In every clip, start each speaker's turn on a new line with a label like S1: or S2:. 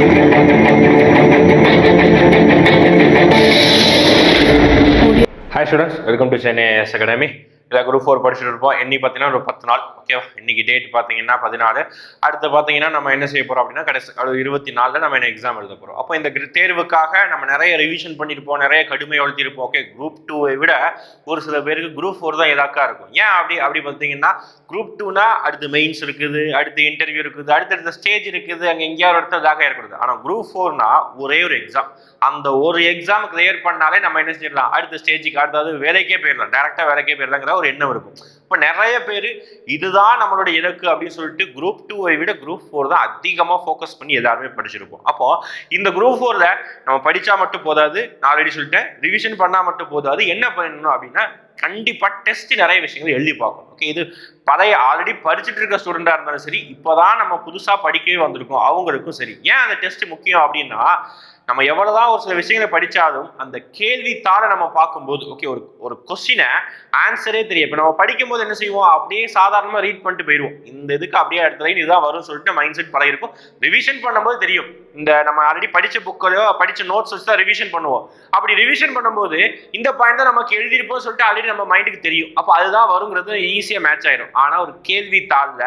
S1: Hi students, welcome to Chennai Academy. இல்லை group four படிச்சுட்டு இருப்போம். என்னி பார்த்தீங்கன்னா ஒரு பத்து நாள். ஓகேவா இன்னைக்கு டேட் பார்த்தீங்கன்னா பதினாலு. அடுத்து பார்த்தீங்கன்னா நம்ம என்ன செய்ய போகிறோம் அப்படின்னா கடைசி அது இருபத்தி நாலில் நம்ம என்ன எக்ஸாம் எழுத போகிறோம் அப்போ இந்த தேர்வுக்காக நம்ம நிறைய ரிவிஷன் பண்ணியிருப்போம் நிறைய கடுமை எழுதியிருப்போம் ஓகே குரூப் டூவை விட ஒரு சில பேருக்கு குரூப் ஃபோர் தான் இலக்கா இருக்கும். ஏன் அப்படி? அப்படி பார்த்தீங்கன்னா குரூப் டூனா அடுத்து மெயின்ஸ் இருக்குது அடுத்து இன்டர்வியூ இருக்குது அடுத்தடுத்த ஸ்டேஜ் இருக்குது அங்கே எங்கேயாவது ஒரு இடத்துல இதாக ஏற்படுது. ஆனால் குரூப் ஃபோர்னா ஒரே ஒரு எக்ஸாம் அந்த ஒரு எக்ஸாம் கிளியர் பண்ணாலே நம்ம என்ன செய்யலாம்? அடுத்த ஸ்டேஜுக்கு அடுத்தது வேலைக்கே போயிடலாம். டேரெக்டாக வேலைக்கே போயிடலாங்கிற ஒரு எண்ணம் இருக்கும். இப்போ நிறைய பேர் இதுதான் நம்மளோட இலக்கு அப்படின்னு சொல்லிட்டு குரூப் டூவை விட குரூப் ஃபோர் தான் அதிகமாக ஃபோக்கஸ் பண்ணி எல்லாருமே படிச்சிருப்போம். அப்போ இந்த குரூப் ஃபோரில் நம்ம படித்தா மட்டும் போதாது நான் ஆல்ரெடி சொல்லிட்டேன் ரிவிஷன் பண்ணால் மட்டும் போதாது என்ன பண்ணணும் அப்படின்னா கண்டிப்பாக டெஸ்ட் நிறைய விஷயங்கள் எழுதி பார்க்கணும். ஓகே இது பழைய ஆல்ரெடி படிச்சுட்டு இருக்க ஸ்டூடெண்டாக இருந்தாலும் சரி இப்போதான் நம்ம புதுசாக படிக்கவே வந்திருக்கோம் அவங்களுக்கும் சரி. ஏன் அந்த டெஸ்ட் முக்கியம் அப்படின்னா நம்ம எவ்வளவுதான் ஒரு சில விஷயங்களை படிச்சாலும் அந்த கேள்வித்தாளை நம்ம பார்க்கும்போது ஓகே ஒரு ஒரு கொஸ்டினை ஆன்சரே தெரியும் இப்போ நம்ம படிக்கும்போது என்ன செய்வோம்? அப்படியே சாதாரணமாக ரீட் பண்ணிட்டு போயிடுவோம். இந்த இதுக்கு அப்படியே அடுத்த லைன் இதுதான் வரும்னு சொல்லிட்டு மைண்ட் செட் பழகிருக்கும் ரிவிஷன் பண்ணும்போது தெரியும். இந்த நம்ம ஆல்ரெடி படித்த புக்கையோ படித்த நோட்ஸ் வச்சு தான் ரிவிஷன் பண்ணுவோம். அப்படி ரிவிஷன் பண்ணும்போது இந்த பாயிண்ட் தான் நமக்கு எழுதியிருப்போம் சொல்லிட்டு ஆல்ரெடி நம்ம மைண்டுக்கு தெரியும். அப்போ அதுதான் வருங்கிறது ஈஸியாக மேட்ச் ஆயிடும் ஆனால் ஒரு கேள்வித்தாளில்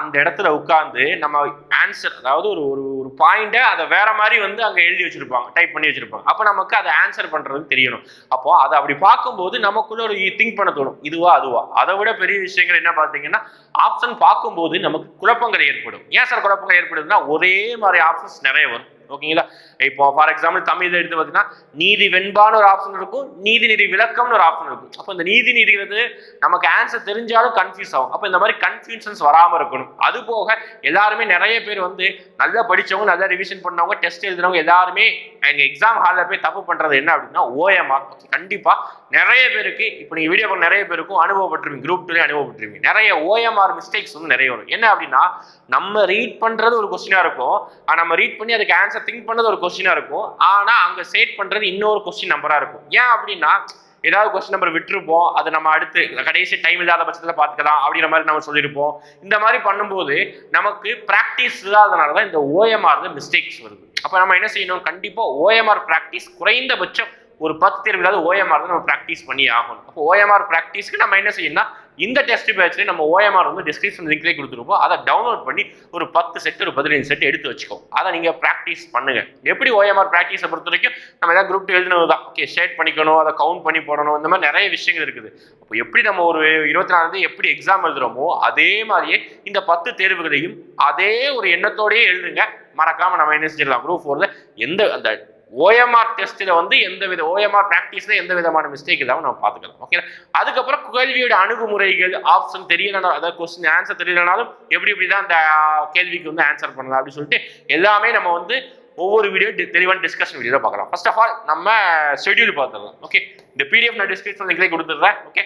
S1: அந்த இடத்துல உட்காந்து நம்ம ஆன்சர் அதாவது ஒரு ஒரு ஒரு பாயிண்ட்டை அதை வேற மாதிரி வந்து அங்கே எழுதி வச்சிருப்பாங்க டைப் பண்ணி வச்சிருப்பாங்க. அப்போ நமக்கு அதை ஆன்சர் பண்ணுறது தெரியணும். அப்போ அதை அப்படி பார்க்கும்போது நமக்குள்ள ஒரு திங்க் பண்ண தோணும். இதுவா அதுவா? அதை விட பெரிய விஷயங்கள் என்ன பார்த்தீங்கன்னா ஆப்ஷன் பார்க்கும்போது நமக்கு குழப்பங்கள் ஏற்படும். ஏன் சார் குழப்பங்கள் ஏற்படுதுன்னா ஒரே மாதிரி ஆப்ஷன்ஸ் நிறைய வரும். ஓகேங்களா? இப்போ ஃபார் எக்ஸாம்பிள் தமிழ் எடுத்து பார்த்தீங்கன்னா நீதி வெண்பான்னு ஒரு ஆப்ஷன் இருக்கும் நீதிநிதி விளக்கம்னு ஒரு ஆப்ஷன் இருக்கும். அப்போ இந்த நீதி நீதிங்கிறது நமக்கு ஆன்சர் தெரிஞ்சாலும் கன்ஃபியூஸ் ஆகும். அப்போ இந்த மாதிரி கன்ஃபியூஷன்ஸ் வராமல் இருக்கணும். அது போக எல்லாருமே நிறைய பேர் வந்து நல்லா படிச்சவங்க நல்லா ரிவிஷன் பண்ணவங்க டெஸ்ட் எழுதுனவங்க எல்லாருமே எங்கள் எக்ஸாம் ஹாலில் போய் தப்பு பண்ணுறது என்ன அப்படின்னா ஓஎம்ஆர் கண்டிப்பாக நிறைய பேருக்கு இப்போ நீங்கள் வீடியோ நிறைய பேருக்கும் அனுபவப்பட்டிருவீங்க குரூப் டூலேயே அனுபவப்பட்டிருவீங்க நிறைய ஓஎம்ஆர் மிஸ்டேக்ஸ் வந்து நிறைய வரும். என்ன அப்படின்னா நம்ம ரீட் பண்ணுறது ஒரு கொஸ்டினாக இருக்கும். நம்ம ரீட் பண்ணி அதுக்கு ஆன்சர் திங்க் பண்ணது ஒரு கொஸ்டினாக இருக்கும். ஆனால் அங்கே சேட் பண்ணுறது இன்னொரு கொஸ்டின் நம்பராக இருக்கும். ஏன் அப்படின்னா ஏதாவது கொஸ்டின் நம்பர் விட்டுருப்போம். அதை நம்ம அடுத்து கடைசி டைம் இல்லாத பட்சத்தில் பார்த்துக்கலாம் அப்படிங்கிற மாதிரி நம்ம சொல்லியிருப்போம். இந்த மாதிரி பண்ணும்போது நமக்கு ப்ராக்டிஸ் இல்லாதனால தான் இந்த ஓஎம்ஆர் மிஸ்டேக்ஸ் வருது. அப்போ நம்ம என்ன செய்யணும்? கண்டிப்பாக ஓஎம்ஆர் ப்ராக்டிஸ் குறைந்தபட்சம் ஒரு பத்து தேர்வுலாவது ஓஎம்ஆர் தான் நம்ம ப்ராக்டிஸ் பண்ணி ஆகணும். அப்போ ஓஎம்ஆர் ப்ராக்டிஸ்க்கு நம்ம என்ன செய்யணும்னா இந்த டெஸ்ட் பேட்ச்லேயே நம்ம ஓஎம்ஆர் வந்து டிஸ்கிரிப்ஷன் லிங்க்லேயே கொடுத்துருப்போம். அதை டவுன்லோட் பண்ணி ஒரு பத்து செட் ஒரு பதினஞ்சு செட் எடுத்து வச்சுக்கோ. அதை நீங்கள் ப்ராக்டிஸ் பண்ணுங்கள் எப்படி ஓஎம்ஆர் ப்ராக்டிஸை பொறுத்த வரைக்கும் நம்ம எதாவது குரூப் எழுதினது தான் ஓகே ஷேட் பண்ணிக்கணும் அதை கவுண்ட் பண்ணி போடணும் இந்த மாதிரி நிறைய விஷயங்கள் இருக்குது. அப்போ எப்படி நம்ம ஒரு இருபத்தி நாலு எப்படி எக்ஸாம் எழுதுறோமோ அதே மாதிரியே இந்த பத்து தேர்வுகளையும் அதே ஒரு எண்ணத்தோடயே எழுதுங்க. மறக்காம நம்ம என்ன செஞ்சிடலாம் குரூப் ஃபோரில் எந்த அந்த ஓஎம்ஆர் டெஸ்ட்டில் வந்து எந்த வித ஓஎம்ஆர் ப்ராக்டிஸில் எந்த விதமான மிஸ்டேக் இல்லாமல் நம்ம பார்த்துக்கலாம். ஓகே அதுக்கப்புறம் கேள்வியோட அணுகுமுறைகள் ஆப்ஷன் தெரியலனாலும் அதாவது கொஸ்டின் ஆன்சர் தெரியலனாலும் எப்படி எப்படி தான் அந்த கேள்விக்கு வந்து ஆன்சர் பண்ணலாம் அப்படின்னு சொல்லிட்டு எல்லாமே நம்ம வந்து ஒவ்வொரு வீடியோ தெளிவான டிஸ்கஷன் வீடியோ பார்க்கலாம். ஃபர்ஸ்ட் ஆஃப் ஆல் நம்ம ஷெட்யூல் பார்த்துடலாம். ஓகே இந்த பிடிஎஃப் நான் டிஸ்கிரிப்ஷன் லிங்க்லேயே கொடுத்துட்றேன். ஓகே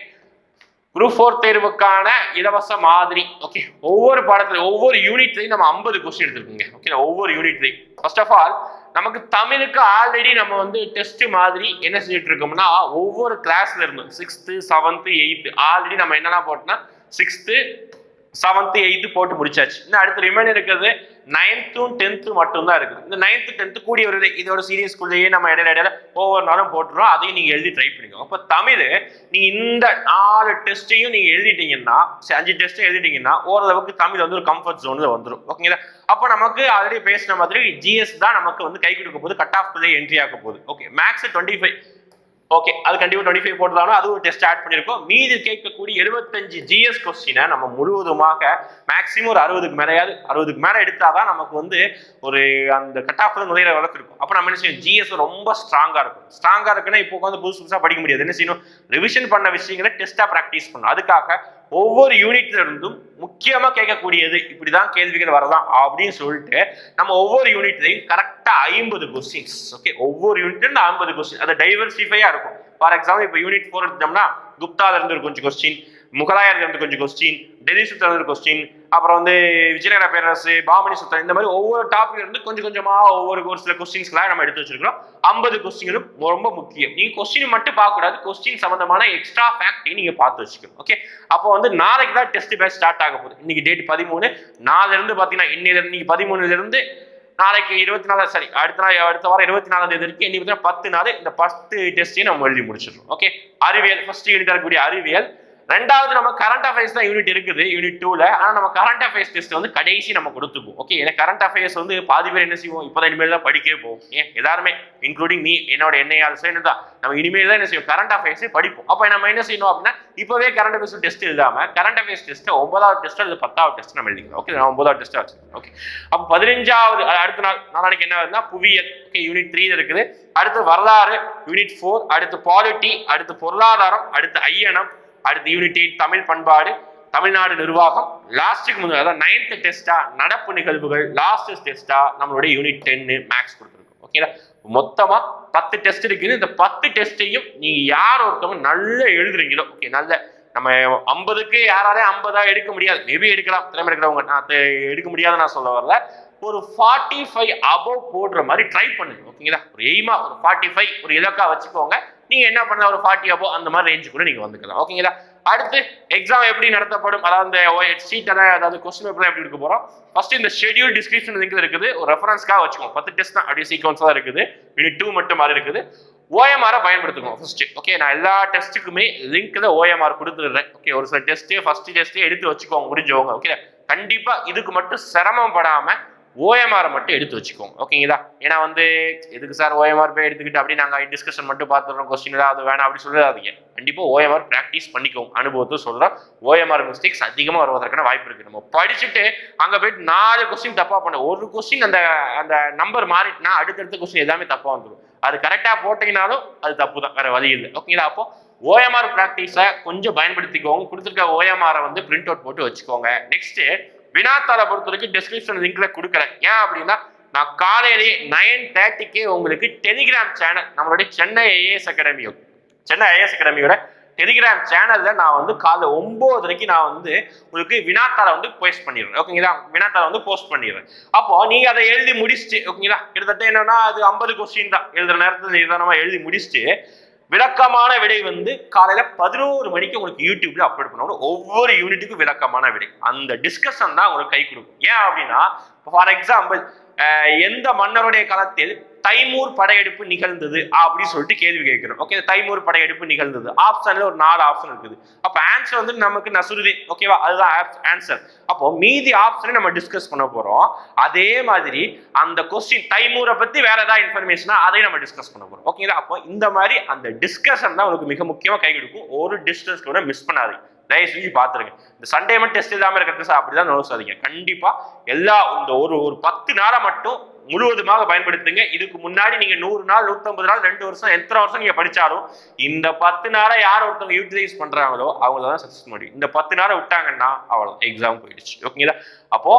S1: குரூப் ஃபோர் தேர்வுக்கான இலவச மாதிரி ஓகே ஒவ்வொரு பாடத்துல ஒவ்வொரு யூனிட்லையும் நம்ம ஐம்பது கொஸ்டின் எடுத்துருக்கோங்க. ஓகே ஒவ்வொரு யூனிட்லையும் ஃபர்ஸ்ட் ஆஃப் ஆல் நமக்கு தமிழுக்கு ஆல்ரெடி நம்ம வந்து டெஸ்ட் மாதிரி என்ன செஞ்சுட்டு இருக்கோம்னா ஒவ்வொரு கிளாஸ்ல இருந்தும் சிக்ஸ்த்து செவன்த்து எயித்து ஆல்ரெடி நம்ம என்னெல்லாம் போட்டோம்னா சிக்ஸ்த்து செவன்த்து எயித்து போட்டு முடிச்சாச்சு. இன்னும் அடுத்து ரிமைன் இருக்கிறது நைன்த்தும் டென்த்து மட்டும்தான் இருக்குது. இந்த நைன்த்து டென்த்து கூடிய ஒரு இதோட சீரியஸ்குள்ளேயே நம்ம இடையில இடையில ஒவ்வொரு நாளும் போட்டுறோம். அதையும் நீங்கள் எழுதி ட்ரை பண்ணிக்கோங்க. அப்போ தமிழ் நீங்கள் இந்த நாலு டெஸ்ட்டையும் நீங்கள் எழுதிட்டீங்கன்னா சரி, அஞ்சு டெஸ்ட்டும் எழுதிட்டீங்கன்னா ஓரளவுக்கு தமிழ் வந்து ஒரு கம்ஃபர்ட் ஜோனில் வந்துடும் ஓகேங்களா அப்போ நமக்கு ஆல்ரெடி பேசின மாதிரி ஜிஎஸ் தான் நமக்கு வந்து கை கொடுக்க போகுது. கட் ஆஃப் என்ட்ரி ஆக போகுது. Okay max twenty five okay அது கண்டிப்பாக டுவெண்ட்டி ஃபைவ் போட்டதாலும் அது ஒரு டெஸ்ட் ஆட் பண்ணியிருக்கோம் மீதி கேட்கக்கூடிய எழுபத்தஞ்சு ஜிஎஸ் கொஸ்டினை நம்ம முழுவதுமாக மேக்ஸிமம் ஒரு அறுபதுக்கு மேலேயாவது அறுபதுக்கு மேலே எடுத்தாதான் நமக்கு வந்து ஒரு அந்த கட் ஆஃப் நுழையிற அளவுக்கு இருக்கும். அப்போ நம்ம என்ன செய்யணும்? ஜிஎஸ் ரொம்ப ஸ்ட்ராங்காக இருக்கும். ஸ்ட்ராங்காக இருக்குன்னா இப்போ உட்காந்து புதுசு புதுசாக படிக்க முடியாது. என்ன செய்யணும்? ரிவிஷன் பண்ண விஷயங்களை டெஸ்ட்டாக ப்ராக்டிஸ் பண்ணணும். அதுக்காக ஒவ்வொரு யூனிட்ல இருந்தும் முக்கியமா கேட்கக்கூடியது இப்படிதான் கேள்விகள் வரலாம் அப்படின்னு சொல்லிட்டு நம்ம ஒவ்வொரு யூனிட்லையும் கரெக்டா ஐம்பது கொஸ்டின்ஸ் ஓகே ஒவ்வொரு யூனிட்ல இருந்து ஐம்பது கொஸ்டின் அது டைவர்சிஃபையா இருக்கும். ஃபார் எக்ஸாம்பிள் இப்போ யூனிட் ஃபோர் எடுத்தோம்னா குப்தால இருந்து ஒரு கொஞ்சம் கொஸ்டின் முகலாயர் கொஞ்சம் கொஸ்டின் டெல்லி சுத்தம் கொஸ்டின் அப்புறம் வந்து விஜயநகர பேரரசு பாமணி சுத்தம் இந்த மாதிரி ஒவ்வொரு டாபிக்ல இருந்து கொஞ்சம் கொஞ்சமா ஒவ்வொரு ஒரு சில கொஸ்டின்ஸ்லாம் நம்ம எடுத்து வச்சிருக்கிறோம். ஐம்பது கொஸ்டின்களும் ரொம்ப முக்கியம். நீங்க கொஸ்டின் மட்டும் பார்க்க கூடாது கொஸ்டின் சம்பந்தமான எக்ஸ்ட்ரா ஃபேக்டையும் நீங்க பார்த்து வச்சுக்கணும். ஓகே அப்போ வந்து நாளைக்கு தான் டெஸ்ட் பேட்ச் ஸ்டார்ட் ஆக போகுது. இன்னைக்கு டேட் பதிமூணு. நாலுல இருந்து பாத்தீங்கன்னா இன்னையில இருந்து இன்னைக்கு பதிமூணுல இருந்து நாளைக்கு இருபத்தி நாலு சரி அடுத்த நாள் அடுத்த வாரம் இருபத்தி நாலாம் தேதி இருக்கு இன்னைக்கு பத்து நாள் இந்த பத்து டெஸ்ட்டையும் நம்ம எழுதி முடிச்சிடணும். ஓகே அறிவியல் ஃபர்ஸ்ட் யூனிட் இருக்கக்கூடிய அறிவியல். ரெண்டாவது நம்ம கரண்ட் அஃபேர்ஸ் தான் யூனிட் இருக்குது யூனிட் டூல ஆனா நம்ம கரண்ட் அஃபேர்ஸ் டெஸ்ட் வந்து கடைசி நம்ம கொடுத்துக்கும் ஓகே ஏன்னா கரண்ட் அஃபேர்ஸ் வந்து பாதி பேர் என்ன செய்வோம்? இப்போதான் இனிமேல் தான் படிக்கவே போவோம். ஏன் எல்லாருமே இன்க்ளூடிங் நீ என்னோட என்னையால் சேர்ந்து தான். நம்ம இனிமேல் தான் என்ன செய்வோம்? கரண்ட் அஃபேர்ஸ் படிப்போம். அப்போ நம்ம என்ன செய்யணும் அப்படின்னா இப்போவே கரண்ட் அஃபேர்ஸ் டெஸ்ட் எழுதாம கரண்ட் அஃபேர்ஸ் டெஸ்ட் ஒன்பதாவது டெஸ்ட் அல்லது பத்தாவது டெஸ்ட் நம்ம எழுதிக்கலாம். ஓகே நான் ஒன்பதாவது டெஸ்ட் வச்சிருக்கேன். ஓகே அப்போ பதினஞ்சாவது அடுத்த நாள் நாளைக்கு என்ன வருதுன்னா புவியியல். ஓகே யூனிட் த்ரீ இருக்குது. அடுத்து வரலாறு யூனிட் ஃபோர் அடுத்து பாலிட்டி அடுத்து பொருளாதாரம் அடுத்து ஐயனம். அடுத்து யூனிட் எயிட் தமிழ் பண்பாடு தமிழ்நாடு நிர்வாகம். லாஸ்ட்டுக்கு முதல் அதாவது நைன்த் டெஸ்டா நடப்பு நிகழ்வுகள் லாஸ்ட் டெஸ்டா நம்மளுடைய யூனிட் டென்னு மேக்ஸ் கொடுத்துருக்கோம். ஓகேங்களா மொத்தமா பத்து டெஸ்ட் இருக்குது இந்த பத்து டெஸ்ட்டையும் நீங்க யார் ஒருத்தவங்க நல்லா எழுதுறீங்களோ ஓகே நல்ல நம்ம ஐம்பதுக்கு யாராலையும் ஐம்பதா எடுக்க முடியாது. மேபி எடுக்கலாம். திறமை எடுக்கிறவங்க நான் எடுக்க முடியாதுன்னு நான் சொல்ல வரல. ஒரு ஃபார்ட்டி ஃபைவ் அபவ் போடுற மாதிரி ட்ரை பண்ணுங்க ஓகேங்களா ஒரு எய்மா ஒரு ஃபார்ட்டி ஃபைவ் ஒரு இலக்கா வச்சுக்கோங்க. நீங்கள் என்ன பண்ணலாம்? ஒரு ஃபார்ட்டி அப்போ அந்த மாதிரி ரேஞ்சு கூட நீங்கள் வந்துக்கலாம். ஓகேங்களா அடுத்து எக்ஸாம் எப்படி நடத்தப்படும்? அதாவது சீட்டெல்லாம் அதாவது கொஸ்டின் பேப்பர் எப்படி எடுக்க போகிறோம் ஃபர்ஸ்ட் இந்த ஷெட்யூல் டிஸ்கிரிப்ஷன் லிங்க் இருக்குது. ஒரு ரெஃபரன்ஸ்க்காக வச்சுக்கோங்க. பத்து டெஸ்ட் தான். அப்படியே சீக்வன்ஸ் தான் இருக்குது. யூனிட் டூ மட்டும் மாதிரி இருக்குது. ஓஎம்ஆரை பயன்படுத்துக்கோங்க ஃபர்ஸ்ட் ஓகே நான் எல்லா டெஸ்ட்டுக்குமே லிங்க்ல ஓஎம்ஆர் கொடுத்துடுறேன். ஓகே ஒரு சில டெஸ்ட்டு ஃபர்ஸ்ட் டெஸ்ட்டே எடுத்து வச்சுக்கோங்க. முடிஞ்சவங்க. ஓகே கண்டிப்பாக இதுக்கு மட்டும் சிரமப்படாம ஓஎம்ஆரை மட்டும் எடுத்து வச்சுக்கோங்க. ஓகேங்களா? ஏன்னா வந்து எதுக்கு சார் ஓஎம்ஆர் போய் எடுத்துக்கிட்டு அப்படி நாங்கள் டிஸ்கஷன் மட்டும் பார்த்துடுறோம் கொஸ்டின் அது வேணாம் அப்படி சொல்லாதீங்க கண்டிப்பாக ஓஎம்ஆர் ப்ராக்டிஸ் பண்ணிக்கோங்க. அனுபவத்தை சொல்கிறோம் ஓஎம்ஆர் மிஸ்டேக்ஸ் அதிகமாக வருவதற்கான வாய்ப்பு இருக்குது நம்ம படிச்சுட்டு அங்கே போயிட்டு நாலு கொஸ்டின் தப்பாக பண்ண ஒரு கொஸ்டின் அந்த அந்த நம்பர் மாறிட்டுனா அடுத்தடுத்த கொஸ்டின் எல்லாமே தப்பாக வந்துடும் அது கரெக்டாக போட்டீங்கனாலும் அது தப்பு தான் வேறு வழி இல்லை. ஓகேங்களா? அப்போ ஓஎம்ஆர் ப்ராக்டிஸை கொஞ்சம் பயன்படுத்திக்கோங்க. கொடுத்துருக்க ஓஎம்ஆரை வந்து பிரிண்ட் அவுட் போட்டு வச்சுக்கோங்க. நெக்ஸ்ட்டு வினாத்தாளை பொறுத்த வரைக்கும் டெஸ்கிரிப்ஷன் லிங்க்ல கொடுக்குறேன். ஏன் அப்படின்னா நான் காலையிலேயே நைன் தேர்ட்டிக்கே உங்களுக்கு டெலிகிராம் சேனல் நம்மளுடைய சென்னை ஐஏஎஸ் அகாடமியோ சென்னை ஐஏஎஸ் அகாடமியோட டெலிகிராம் சேனல்ல நான் வந்து காலைல ஒம்போதரைக்கு நான் வந்து உங்களுக்கு வினாத்தாளை வந்து போஸ்ட் பண்ணிடுறேன். ஓகேங்களா வினாத்தாளை வந்து போஸ்ட் பண்ணிடுறேன். அப்போ நீங்க அதை எழுதி முடிச்சுட்டு ஓகேங்களா கிட்டத்தட்ட என்னன்னா அது ஐம்பது கொஸ்டின் தான். எழுதுற நேரத்தில் நிதானமா எழுதி முடிச்சுட்டு விளக்கமான விடை வந்து காலையில பதினோரு மணிக்கு உங்களுக்கு யூடியூப்ல அப்லோட் பண்ணணும். ஒவ்வொரு யூனிட்டுக்கும் விளக்கமான விடை. அந்த டிஸ்கஷன் தான் உங்களுக்கு கை கொடுக்கும். ஏன் அப்படின்னா ஃபார் எக்ஸாம்பிள் எந்த மன்னருடைய காலத்தில் தைமூர் படையெடுப்பு நிகழ்ந்தது அப்படின்னு சொல்லிட்டு கேள்வி கேட்கிறோம். ஓகே தைமூர் படையெடுப்பு நிகழ்ந்தது. ஆப்ஷன்ல ஒரு நாலு ஆப்ஷன் இருக்குது. அப்ப ஆன்சர் வந்து நமக்கு நசுருதீன். ஓகேவா அதுதான் ஆன்சர் அப்போ மீதி ஆப்ஷனை நம்ம டிஸ்கஸ் பண்ண போறோம். அதே மாதிரி அந்த கொஸ்டின் தைமூரை பத்தி வேற ஏதாவது இன்ஃபர்மேஷனா அதையும் நம்ம டிஸ்கஸ் பண்ண போறோம். ஓகேங்களா அப்போ இந்த மாதிரி அந்த டிஸ்கஷன் தான் உங்களுக்கு மிக முக்கியமா கை கொடுக்கும். ஒரு டிஸ்டன்ஸ் கூட மிஸ் பண்ணாது தயவு செஞ்சு பார்த்துருங்க இந்த சண்டே மட்டும் டெஸ்ட் இல்லாமல் இருக்கிறது சார் அப்படிதான் நோசாதீங்க கண்டிப்பா எல்லா இந்த ஒரு ஒரு பத்து நாளை மட்டும் முழுவதுமாக பயன்படுத்துங்க. இதுக்கு முன்னாடி நீங்க நூறு நாள் நூத்தம்பது நாள் ரெண்டு வருஷம் எத்தனை வருஷம் நீங்க படிச்சாலும் இந்த பத்து நாளை யார் ஒருத்தவங்க யூட்டிலைஸ் பண்றாங்களோ அவங்கள தான் சக்சஸ் முடியும் இந்த பத்து நாளை விட்டாங்கன்னா அவ்வளோ எக்ஸாம் போயிடுச்சு. ஓகேங்களா அப்போ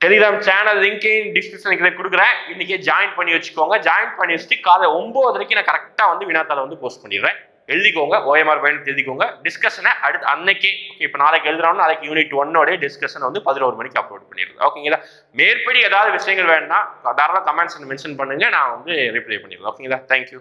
S1: டெலிகிராம் சேனல் லிங்கையும் டிஸ்கிரிப்ஷன் கொடுக்குறேன். இன்னைக்கே ஜாயின் பண்ணி வச்சுக்கோங்க. ஜாயின் பண்ணி வச்சுட்டு காலை ஒன்பது வரைக்கும் நான் கரெக்டாக வந்து வினாத்தால வந்து போஸ்ட் பண்ணிடுறேன். எழுதிக்கோங்க ஓஎம்ஆர் பயன்படுத்தி எழுதிக்கோங்க. டிஸ்கஷனை அடுத்து அன்னைக்கே ஓகே இப்போ நாளைக்கு எழுதுறோம்னா நாளைக்கு யூனிட் ஒன்னோடைய டிஸ்கஷன் வந்து பதினோரு மணிக்கு அப்லோட் பண்ணிடுறேன் ஓகேங்களா மேற்படி ஏதாவது விஷயங்கள் வேணும்னா தாராளமாக கமெண்ட்ஸ் மென்ஷன் பண்ணுங்க நான் வந்து ரிப்ளை பண்ணிடுறேன். ஓகேங்களா தேங்க்யூ